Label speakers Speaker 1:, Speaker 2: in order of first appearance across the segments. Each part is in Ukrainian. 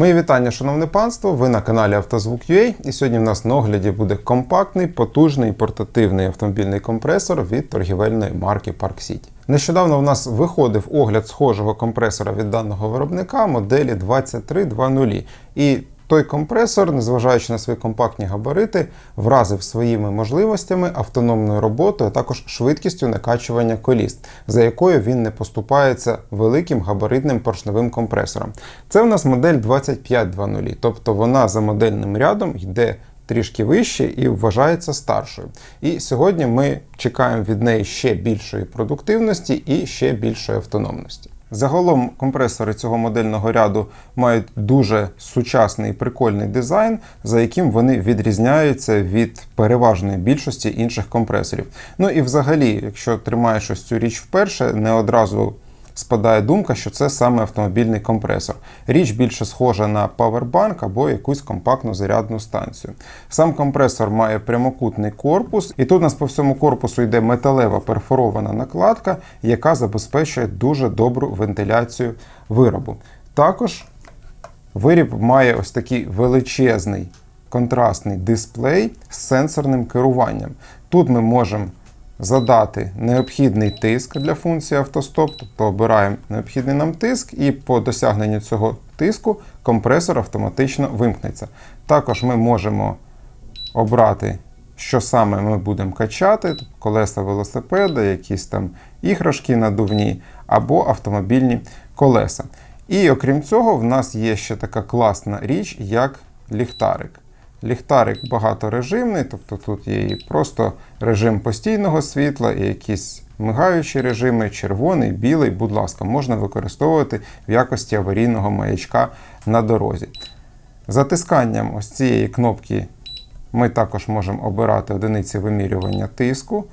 Speaker 1: Мої вітання, шановне панство. Ви на каналі Автозвук.ua і сьогодні в нас на огляді буде компактний, потужний портативний автомобільний компресор від торгівельної марки Park City. Нещодавно в нас виходив огляд схожого компресора від даного виробника моделі 2320. І той компресор, незважаючи на свої компактні габарити, вразив своїми можливостями, автономною роботою, а також швидкістю накачування коліс, за якою він не поступається великим габаритним поршневим компресором. Це в нас модель 2520, тобто вона за модельним рядом йде трішки вище і вважається старшою. І сьогодні ми чекаємо від неї ще більшої продуктивності і ще більшої автономності. Загалом компресори цього модельного ряду мають дуже сучасний і прикольний дизайн, за яким вони відрізняються від переважної більшості інших компресорів. Ну і взагалі, якщо тримаєш ось цю річ вперше, не одразу спадає думка, що це саме автомобільний компресор. Річ більше схожа на павербанк або якусь компактну зарядну станцію. Сам компресор має прямокутний корпус, і тут у нас по всьому корпусу йде металева перфорована накладка, яка забезпечує дуже добру вентиляцію виробу. Також виріб має ось такий величезний контрастний дисплей з сенсорним керуванням. Тут ми можемо задати необхідний тиск для функції автостоп, тобто обираємо необхідний нам тиск, і по досягненню цього тиску компресор автоматично вимкнеться. Також ми можемо обрати, що саме ми будемо качати, тобто колеса велосипеда, якісь там іграшки надувні або автомобільні колеса. І окрім цього, в нас є ще така класна річ, як ліхтарик. Ліхтарик багаторежимний, тобто тут є і просто режим постійного світла, і якісь мигаючі режими, червоний, білий, будь ласка, можна використовувати в якості аварійного маячка на дорозі. Затисканням ось цієї кнопки ми також можемо обирати одиниці вимірювання тиску.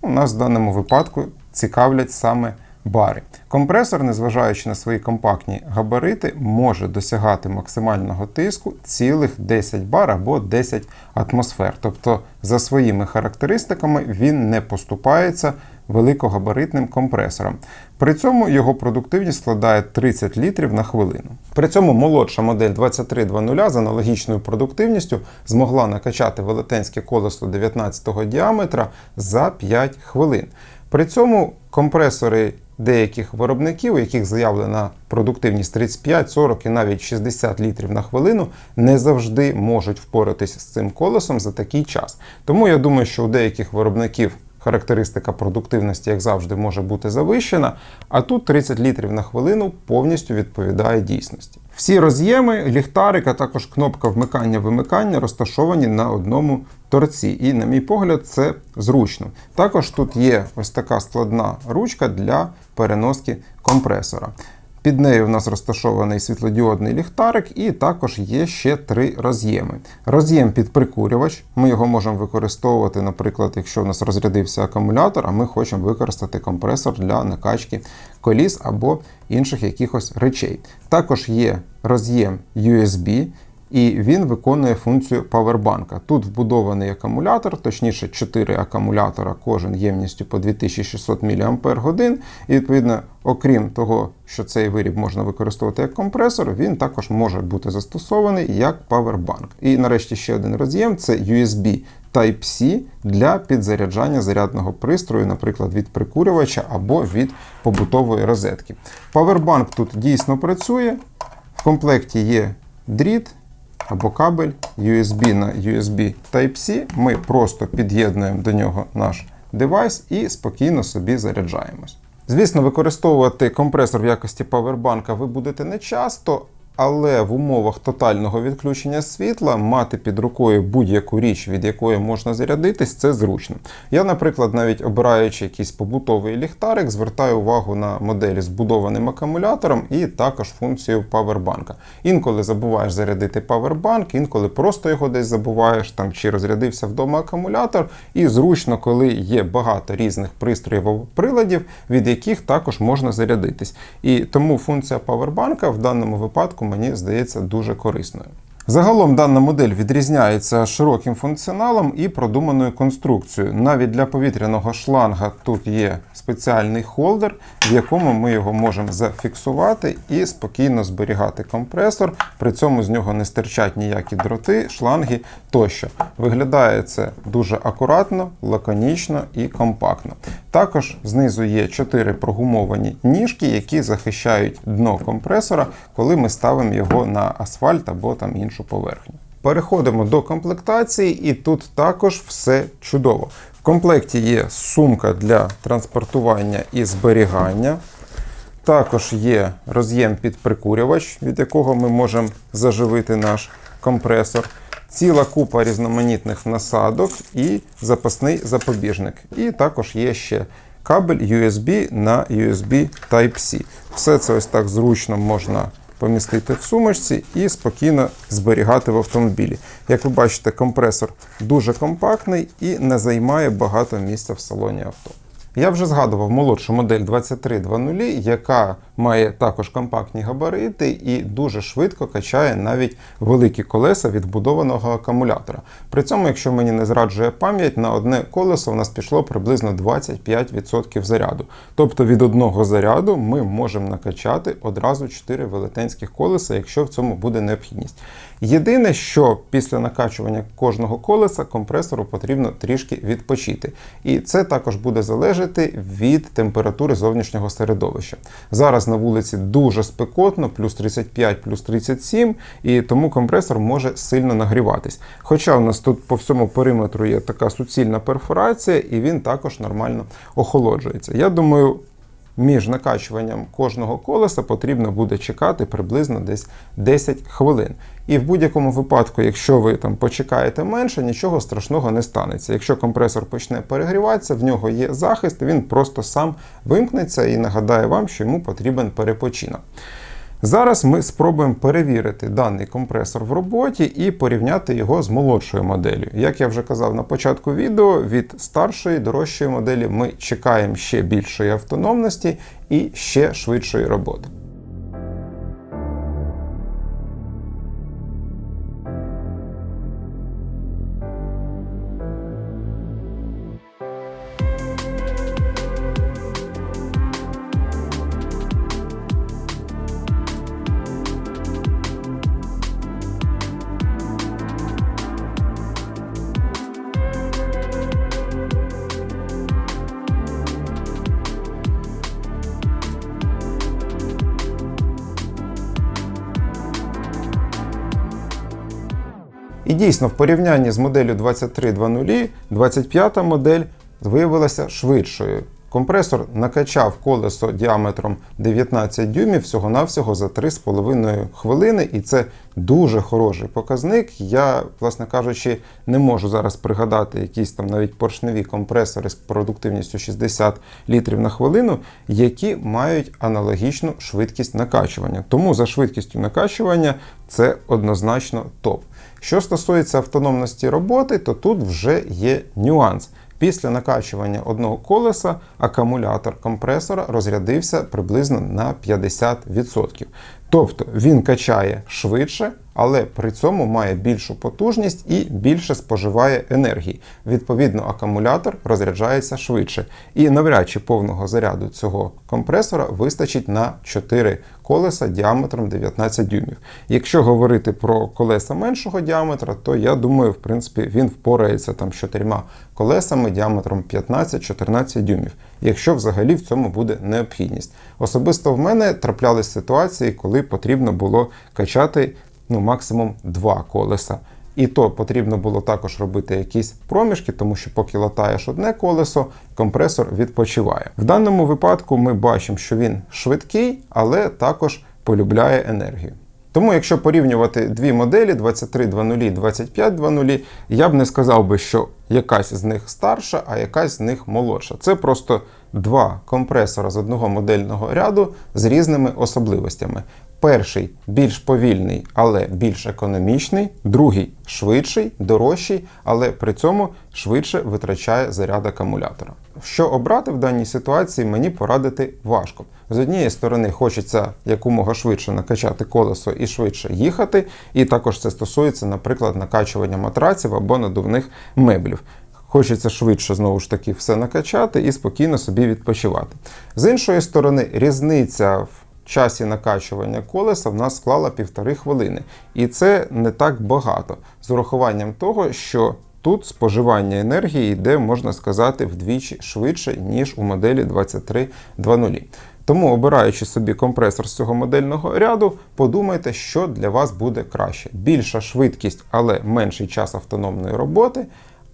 Speaker 1: У нас в даному випадку цікавлять саме бари. Компресор, незважаючи на свої компактні габарити, може досягати максимального тиску цілих 10 бар або 10 атмосфер. Тобто, за своїми характеристиками він не поступається великогабаритним компресором. При цьому його продуктивність складає 30 літрів на хвилину. При цьому молодша модель 2320 з аналогічною продуктивністю змогла накачати велетенське колесо 19 діаметра за 5 хвилин. При цьому компресори деяких виробників, у яких заявлена продуктивність 35, 40 і навіть 60 літрів на хвилину, не завжди можуть впоратись з цим колесом за такий час. Тому я думаю, що у деяких виробників характеристика продуктивності, як завжди, може бути завищена, а тут 30 літрів на хвилину повністю відповідає дійсності. Всі роз'єми, ліхтарик, а також кнопка вмикання-вимикання розташовані на одному торці. І, на мій погляд, це зручно. Також тут є ось така складна ручка для переноски компресора. Під нею в нас розташований світлодіодний ліхтарик, і також є ще три роз'єми. Роз'єм під прикурювач. Ми його можемо використовувати, наприклад, якщо в нас розрядився акумулятор, а ми хочемо використати компресор для накачки коліс або інших якихось речей. Також є роз'єм USB. І він виконує функцію павербанка. Тут вбудований акумулятор, точніше 4 акумулятора, кожен ємністю по 2600 мАч. І відповідно, окрім того, що цей виріб можна використовувати як компресор, він також може бути застосований як павербанк. І нарешті ще один роз'єм це USB Type-C для підзаряджання зарядного пристрою, наприклад, від прикурювача або від побутової розетки. Павербанк тут дійсно працює. В комплекті є дріт або кабель USB на USB Type-C. Ми просто під'єднуємо до нього наш девайс і спокійно собі заряджаємось. Звісно, використовувати компресор в якості павербанка ви будете не часто, але в умовах тотального відключення світла мати під рукою будь-яку річ, від якої можна зарядитись, це зручно. Я, наприклад, навіть обираючи якийсь побутовий ліхтарик, звертаю увагу на моделі з будованим акумулятором і також функцію павербанка. Інколи забуваєш зарядити павербанк, інколи просто його десь забуваєш, там чи розрядився вдома акумулятор. І зручно, коли є багато різних пристроїв або приладів, від яких також можна зарядитись. І тому функція павербанка в даному випадку мені здається дуже корисною. Загалом дана модель відрізняється широким функціоналом і продуманою конструкцією. Навіть для повітряного шланга тут є спеціальний холдер, в якому ми його можемо зафіксувати і спокійно зберігати компресор. При цьому з нього не стирчать ніякі дроти, шланги тощо. Виглядає це дуже акуратно, лаконічно і компактно. Також знизу є чотири прогумовані ніжки, які захищають дно компресора, коли ми ставимо його на асфальт або там іншу поверхню. Переходимо до комплектації, і тут також все чудово. В комплекті є сумка для транспортування і зберігання. Також є роз'єм під прикурювач, від якого ми можемо заживити наш компресор. Ціла купа різноманітних насадок і запасний запобіжник. І також є ще кабель USB на USB Type-C. Все це ось так зручно можна помістити в сумочці і спокійно зберігати в автомобілі. Як ви бачите, компресор дуже компактний і не займає багато місця в салоні авто. Я вже згадував молодшу модель 2300, яка має також компактні габарити і дуже швидко качає навіть великі колеса відбудованого акумулятора. При цьому, якщо мені не зраджує пам'ять, на одне колесо у нас пішло приблизно 25% заряду. Тобто від одного заряду ми можемо накачати одразу 4 велетенських колеса, якщо в цьому буде необхідність. Єдине, що після накачування кожного колеса компресору потрібно трішки відпочити. І це також буде залежати від температури зовнішнього середовища. Зараз на вулиці дуже спекотно, плюс 35, плюс 37, і тому компресор може сильно нагріватись. Хоча у нас тут по всьому периметру є така суцільна перфорація, і він також нормально охолоджується. Я думаю, між накачуванням кожного колеса потрібно буде чекати приблизно десь 10 хвилин. І в будь-якому випадку, якщо ви там почекаєте менше, нічого страшного не станеться. Якщо компресор почне перегріватися, в нього є захист, він просто сам вимкнеться і нагадає вам, що йому потрібен перепочинок. Зараз ми спробуємо перевірити даний компресор в роботі і порівняти його з молодшою моделлю. Як я вже казав на початку відео, від старшої дорожчої моделі ми чекаємо ще більшої автономності і ще швидшої роботи. І дійсно, в порівнянні з моделлю 2300, 25 модель виявилася швидшою. Компресор накачав колесо діаметром 19 дюймів всього-навсього за 3,5 хвилини, і це дуже хороший показник. Я, власне кажучи, не можу зараз пригадати якісь там навіть поршневі компресори з продуктивністю 60 літрів на хвилину, які мають аналогічну швидкість накачування. Тому за швидкістю накачування це однозначно топ. Що стосується автономності роботи, то тут вже є нюанс. Після накачування одного колеса акумулятор компресора розрядився приблизно на 50%. Тобто він качає швидше, але при цьому має більшу потужність і більше споживає енергії. Відповідно, акумулятор розряджається швидше. І навряд чи повного заряду цього компресора вистачить на 4 колеса діаметром 19 дюймів. Якщо говорити про колеса меншого діаметра, то я думаю, в принципі, він впорається там з чотирма колесами діаметром 15-14 дюймів, якщо взагалі в цьому буде необхідність. Особисто в мене траплялись ситуації, коли потрібно було качати ну, максимум два колеса. І то потрібно було також робити якісь проміжки, тому що поки латаєш одне колесо, компресор відпочиває. В даному випадку ми бачимо, що він швидкий, але також полюбляє енергію. Тому, якщо порівнювати дві моделі 23.00 і 25.00, я б не сказав би, що якась з них старша, а якась з них молодша. Це просто два компресора з одного модельного ряду з різними особливостями. Перший більш повільний, але більш економічний, другий швидший, дорожчий, але при цьому швидше витрачає заряд акумулятора. Що обрати в даній ситуації, мені порадити важко. З однієї сторони хочеться якомога швидше накачати колесо і швидше їхати, і також це стосується, наприклад, накачування матраців або надувних меблів. Хочеться швидше знову ж таки все накачати і спокійно собі відпочивати. З іншої сторони, різниця в часі накачування колеса в нас склала півтори хвилини. І це не так багато з урахуванням того, що тут споживання енергії йде, можна сказати, вдвічі швидше, ніж у моделі 2320. Тому, обираючи собі компресор з цього модельного ряду, подумайте, що для вас буде краще: більша швидкість, але менший час автономної роботи.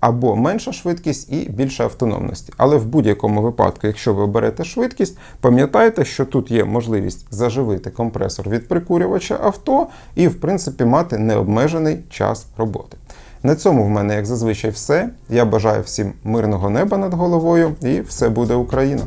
Speaker 1: Або менша швидкість і більша автономності. Але в будь-якому випадку, якщо ви оберете швидкість, пам'ятайте, що тут є можливість заживити компресор від прикурювача авто і, в принципі, мати необмежений час роботи. На цьому в мене, як зазвичай, все. Я бажаю всім мирного неба над головою і все буде Україна!